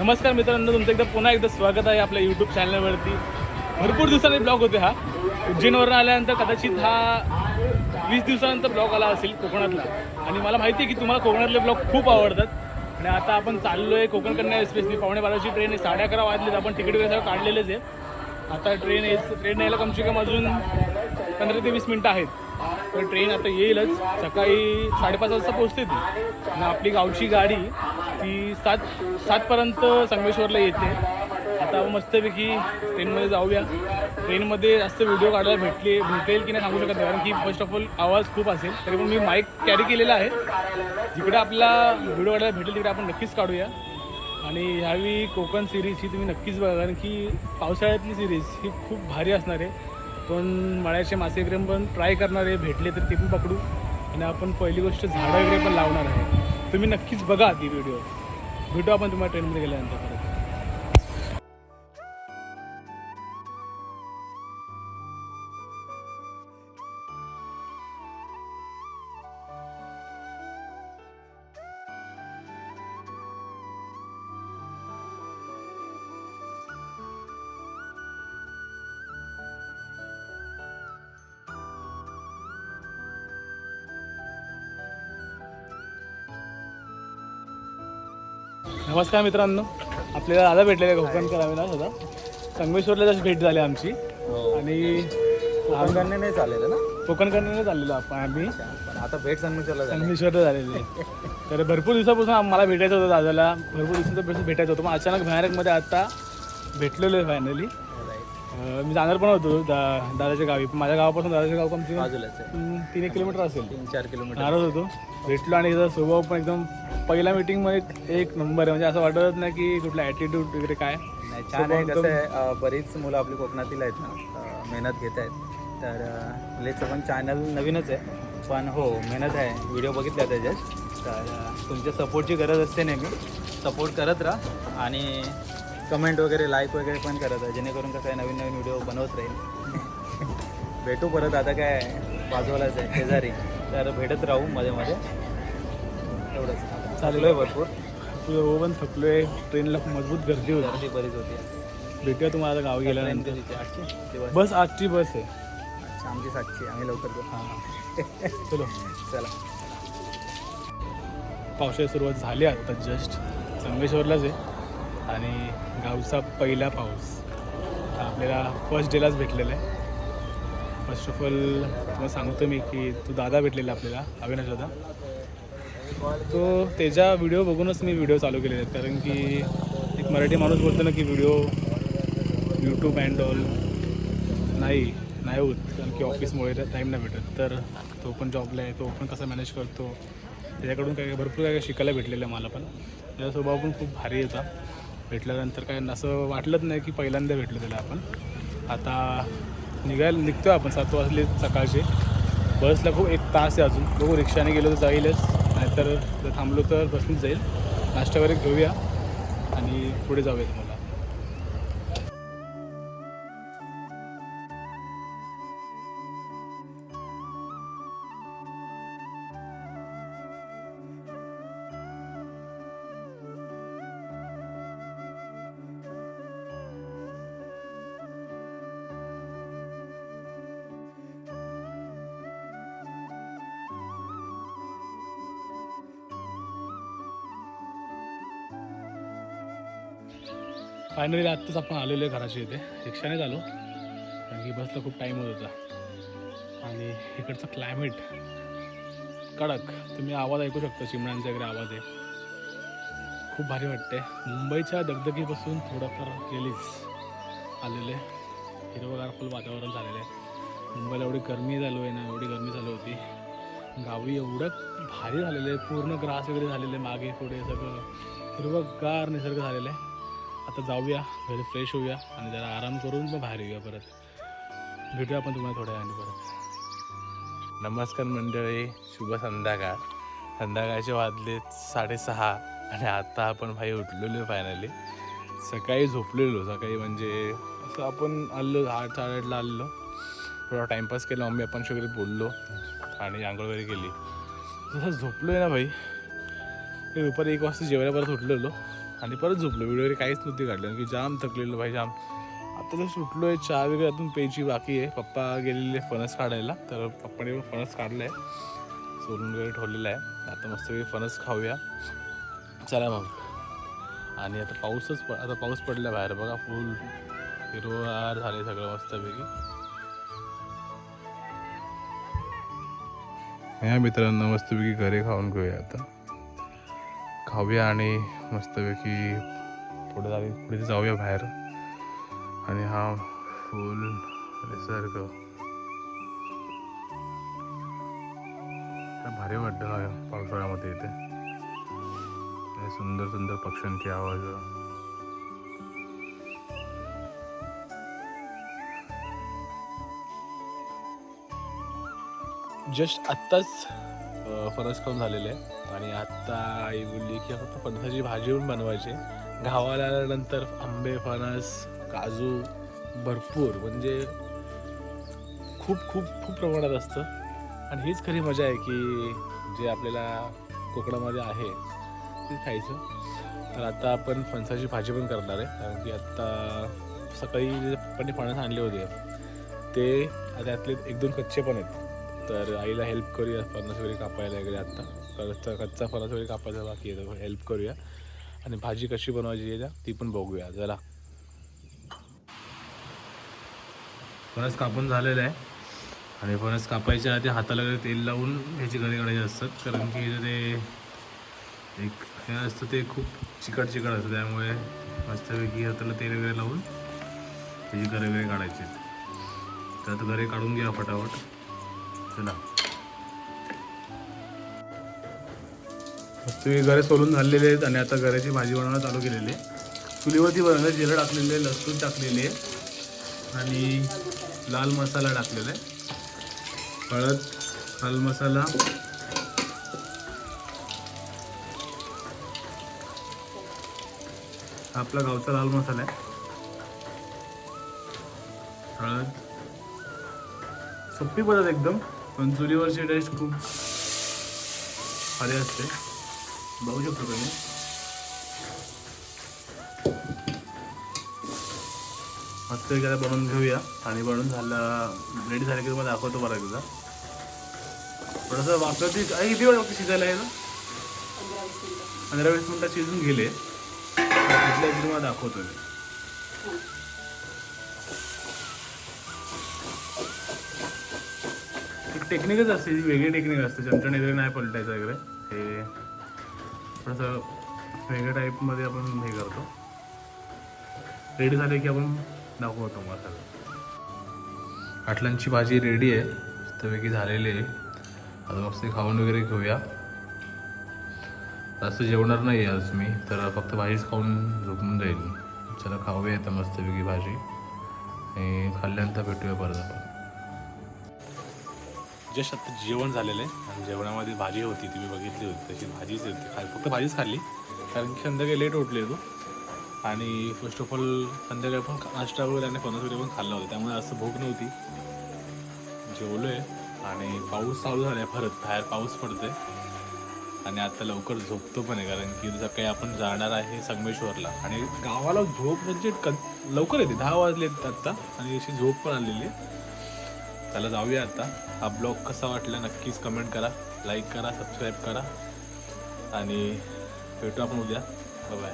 नमस्कार मित्रांनो तुमचं एकदा पुन्हा एकदा स्वागत आहे आपल्या यूट्यूब चॅनलवरती भरपूर दिवसांनी ब्लॉग होते हा. उज्जैनवरून आल्यानंतर कदाचित हा वीस दिवसानंतर ब्लॉग आला असेल कोकणातला. आणि मला माहिती आहे की तुम्हाला कोकणातले ब्लॉग खूप आवडतात. आणि आता आपण चाललो आहे कोकण कन्या एक्सप्रेसनी पावणे बाराची ट्रेन आहे साडे अकरा वाजलेत. आपण तिकीट वगैरे सगळं काढलेलेच आहे. आता ट्रेन यायचं ट्रेन यायला कमसे कम अजून पंधरा ते वीस मिनटं आहेत. तर ट्रेन आता येईलच. सकाळी साडेपाच वाजता पोहोचते ती. आणि आपली गावची गाडी ती सात सातपर्यंत संगमेश्वरला येते. आता मस्तपैकी ट्रेनमध्ये जाऊया. ट्रेनमध्ये जास्त व्हिडिओ काढायला भेटले भेटेल की नाही सांगू शकत नाही कारण की फर्स्ट ऑफ ऑल आवाज खूप असेल. तरी पण मी माईक कॅरी केलेला आहे. जिकडे आपला व्हिडिओ काढायला भेटेल तिकडे आपण नक्कीच काढूया. आणि ह्यावेळी कोकण सिरीज ही तुम्ही नक्कीच बघा कारण की पावसाळ्यातली सिरीज ही खूप भारी असणार आहे. पण मळ्याचे मासे वगैरे पण ट्राय करणार आहे. भेटले तर ते पण पकडू. आणि आपण पहिली गोष्ट झाडं वगैरे पण लावणार आहे. तुम्ही नक्कीच बघा ती व्हिडिओ भेटू आपण तुम्हाला ट्रेनमध्ये गेल्यानंतर नमस्कार मित्रांनो. आपल्याला दादा भेटलेले कोकण करावे सुद्धा संगमेश्वरला जशी भेट झाली आमची. आणि कोकणकन्या नाही चालेल ना? कोकण कन्याने चाललेलो आपण आम्ही. पण आता भेट संगमेश्वरला झाली. संगमेश्वरला झालेली तर भरपूर दिवसापासून मला भेटायचं होतं दादाला. भरपूर दिवसांपासून भेटायचं होतं. मग अचानक भयानकमध्ये आता भेटलेलो आहे फायनली मी जाणार पण होतो दा दादाच्या गावी. पण माझ्या गावापासून दादाच्या गाव बाजूलाच आहे. हम्म, तीन एक किलोमीटर असेल. तीन चार किलोमीटर. नाराज होतो. भेटलो आणि त्याचा स्वभाव पण एकदम पहिल्या मीटिंगमध्ये एक नंबर आहे. म्हणजे असं वाटत नाही की कुठला ॲटिट्यूड वगैरे काय. नाही छान आहे. कसं आहे अं, बरीच मुलं आपली कोकणातील आहेत ना. अं, मेहनत घेत आहेत. तर लेचं पण चॅनल नवीनच आहे. पण हो मेहनत आहे. व्हिडिओ बघितले त्याच्यात. तर अं, तुमच्या सपोर्टची गरज असते नेहमी. सपोर्ट करत राहा. आणि कमेंट वगैरे लाईक वगैरे पण करत राहा जेणेकरून कसं आहे नवीन नवीन व्हिडिओ बनवत राहील. भेटू परत. आता काय बाजूलाच आहे शेजारी. तर भेटत राहू मध्ये मध्ये. एवढंच. चालू आहे भरपूर. तुझं हो पण थकलोय. ट्रेनला मजबूत गर्दी होती. गर्दी बरीच होती. भेटूया तुम्हाला आता गावी गेल्यानंतर. दिवस. बस आजची बस आहे. आमची सातची. आम्ही लवकर हां. चलो. चला. पावसाळी सुरुवात झाली आता जस्ट. संगमेश्वरलाच आहे. आणि गावचा पहिला पाऊस. आपल्याला फर्स्ट डेलाच भेटलेला आहे. फर्स्ट ऑफ ऑल तुम्हाला सांगतो मी की तो दादा भेटलेला आपल्याला अविनाश दादा. तो त्याच्या व्हिडिओ बघूनच मी व्हिडिओ चालू केलेले आहेत. कारण की एक मराठी माणूस बोलतो ना की व्हिडिओ यूट्यूब अँड ऑल नाही नाही होत. कारण की ऑफिसमुळे टाईम नाही भेटत. तर तो पण जॉबला आहे तो पण कसं मॅनेज करतो. त्याच्याकडून काय भरपूर काय काय शिकायला भेटलेलं आहे मला पण. त्याचा स्वभाव पण खूप भारी होता. भेटल्यानंतर काय असं वाटलंच नाही की पहिल्यांदा भेटलो त्याला आपण. आता निघायला निघतो आपण सात वाजले सकाळचे. बसला खूप एक तास आहे अजून. बघू रिक्षाने गेलो तर जाईलच. नाहीतर जर थांबलो तर बसनीच जाईल. नाश्ता वगैरे घेऊया. आणि पुढे जाऊया तुम्हाला. फायनली आत्ताच आपण आलेलो आहे घराच्या इथे. रिक्षानेच आलो. कारण की बसला खूप टाईम होत होता. आणि इकडचं क्लायमेट कडक. तुम्ही आवाज ऐकू शकता चिमण्यांचा वगैरे आवाज आहे. खूप भारी वाटते मुंबईच्या दगदगीपासून थोडंफार रिलीज आलेलं आहे. हिरवगार फुल वातावरण झालेलं आहे. मुंबईला एवढी गरमी झालो आहे ना एवढी गरमी झाली होती. गावी एवढं भारी झालेलं आहे. पूर्ण ग्रास वगैरे झालेले आहे. मागे पुढे सगळं. हिरवगार निसर्ग झालेलं आहे. आता जाऊया घरी फ्रेश होऊया आणि जरा आराम करून मग बाहेर येऊया परत. भेटूया आपण तुम्हाला थोड्या वेळाने परत. नमस्कार मंडळी शुभ संध्याकाळ. संध्याकाळचे वाजले साडेसहा आणि आता आपण भाई उठलेलो फायनली सकाळी झोपलेलो सकाळी म्हणजे असं आपण आलो आठ साडेआठला आलेलो. थोडा टाईमपास केला मम्मी आपण वगैरे बोललो आणि आंघोळ वगैरे केली. जसं झोपलो आहे ना भाई दुपारी एक वाजता जेवायला परत उठलेलो. आणि परत झोपलो. व्हिडिओ वगैरे काहीच नव्हती काढली. की जाम थकलेलो. भाई जाम. आता जर सुटलो आहे चहा वगैरे अजून प्यायची बाकी आहे. पप्पा गेलेले फणस काढायला. तर पप्पाने पण फणस काढला आहे सोलून वगैरे ठेवलेला आहे. आता मस्त फणस खाऊया. चला मग. आणि आता पाऊसच प आता पाऊस पडला बाहेर. बघा फुल हिरवार झाले सगळं मस्तपैकी. या मित्रांना मस्तपैकी घरी खाऊन घेऊया आता. खाऊया आणि मस्तपैकी पुढे जाऊ पुढे जाऊया बाहेर. आणि हा फुल निसर्ग. भारी वाटतं पावसाळ्यामध्ये इथे. सुंदर सुंदर पक्ष्यांची आवाज. जस्ट आत्ताच फणस खाऊन झालेले आहे. आणि आत्ता आई बोलली की फक्त फणसाची भाजी पण बनवायची गावाला आल्यानंतर आंबे फणस काजू भरपूर म्हणजे खूप खूप खूप प्रमाणात असतं. आणि हीच खरी मजा आहे की जे आपल्याला कोकणामध्ये आहे ते खायचं. तर आता आपण फणसाची भाजी पण करणार आहे. कारण की आत्ता सकाळी जे पप्पांनी फणस आणले होते ते त्यातले एक दोन कच्चे पण आहेत. तर आईला हेल्प करूया. फणस वगैरे कापायला वगैरे आत्ता परत कच्चा फणस वगैरे कापायचा बाकी आहे. तर हेल्प करूया. आणि भाजी कशी बनवायची आहे ती पण बघूया. जरा. फणस कापून झालेलं आहे. आणि फणस कापायच्या आधी हाताला वगैरे तेल लावून ह्याची घरी काढायची असतात. कारण की ते एक हे असतं ते खूप चिकट चिकट असतं. त्यामुळे मस्तपैकी हाताला तेल वगैरे लावून त्याची घरे वगैरे काढायची. तर घरे काढून घ्या फटाफट. चला तुम्ही गरे सोलून झालेले आहेत आणि आता घराची भाजी बनवणं चालू केलेली आहे. चुलीवरती बनवलं जिरं टाकलेले आहे लसूण टाकलेले आहे आणि लाल मसाला टाकलेला आहे. हळद लाल मसाला. आपला गावचा लाल मसाला आहे. हळद. सोपी पद्धत एकदम. पण चुलीवरची टेस्ट खूप भारी असते. बघू शकतो तुम्ही. मस्त एखादा बनवून घेऊया. आणि बनवून झालं रेडी झालं की तुम्हाला दाखवतो बरं एकदा. थोडंसं वापरती आई किती वेळ लागते शिजायला यायला पंधरा वीस मिनटात शिजून गेले. तुम्हाला दाखवतो मी. टेक्निकच असते ती वेगळी टेक्निक असते. चमच्याने वगैरे नाही पलटायचं वगैरे हे थोडंसं वेगळ्या टाईपमध्ये आपण हे करतो. रेडी झाले की आपण दाखवतो मसाला. आटलांची भाजी रेडी आहे. मस्तपैकी झालेली आहे. आता मस्त खाऊन वगैरे घेऊया. जास्त जेवणार नाही आज मी तर फक्त भाजीच खाऊन झोपून जाईल. चला खाऊया आता मस्तपैकी भाजी. आणि खाल्ल्यानंतर भेटूया परत आपण. जस्ट आता जेवण झालेलं आहे आणि जेवणामध्ये भाजी होती ती मी बघितली होती तशी भाजीच होती. खा फक्त भाजीच खाल्ली कारण की संध्याकाळी लेट उठले तो. आणि फर्स्ट ऑफ ऑल संध्याकाळी पण नाश्ता वगैरे आणि फणस वगैरे पण खाल्ला होता. त्यामुळे असं भूक नव्हती. जेवलो आहे आणि पाऊस चालू झाला आहे परत. बाहेर पाऊस पडतोय. आणि आता लवकर झोपतो पण आहे कारण की सकाळी आपण जाणार आहे संगमेश्वरला. आणि गावाला झोप म्हणजे क लवकर येते. दहा वाजले आत्ता आणि अशी झोप पण आलेली आहे. त्याला जाऊया आता. हा ब्लॉग कसा वाटला नक्कीच कमेंट करा लाईक करा सबस्क्राईब करा. आणि भेटू आपण उद्या. बाय